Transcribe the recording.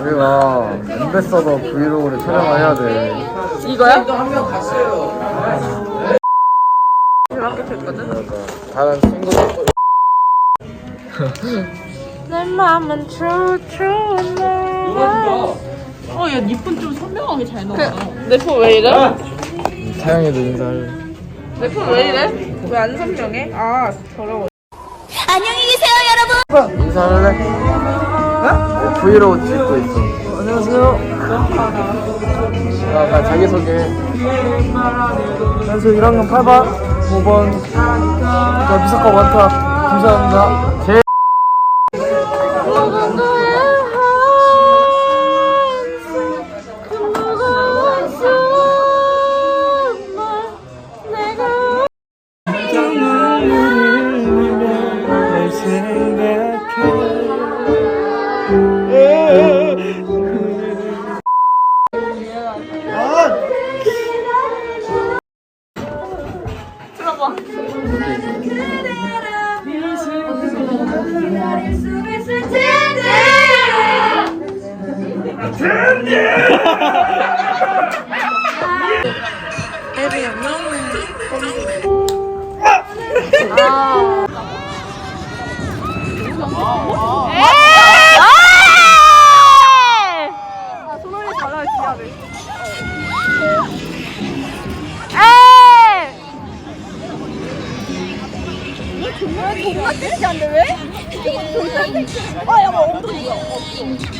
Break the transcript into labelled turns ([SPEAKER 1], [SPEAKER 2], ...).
[SPEAKER 1] 우리가 엠베서더 브이로그를 촬영을 해야 돼.
[SPEAKER 2] 이거야? 이렇게 됐거든?
[SPEAKER 1] 다른 친구들
[SPEAKER 2] 내 맘은 true true 내
[SPEAKER 3] 어, 야, 니폰 좀 선명하게 잘 나와.
[SPEAKER 2] 내폰 왜 이래?
[SPEAKER 1] 태양이도 인사할래.
[SPEAKER 2] 내폰 왜 이래? 왜 안 선명해? 아 더러워
[SPEAKER 1] 인사할래? 네? 브이로그 찍고 있어. 안녕하세요. 나, 나 자기소개. 안녕하세요. 1학년 8반 5번 저 미사과 원탑 감사합니다. 제
[SPEAKER 4] 아, 아, 존나 섹시한데 왜? 존나 섹시해. 아, 야, 엉덩이.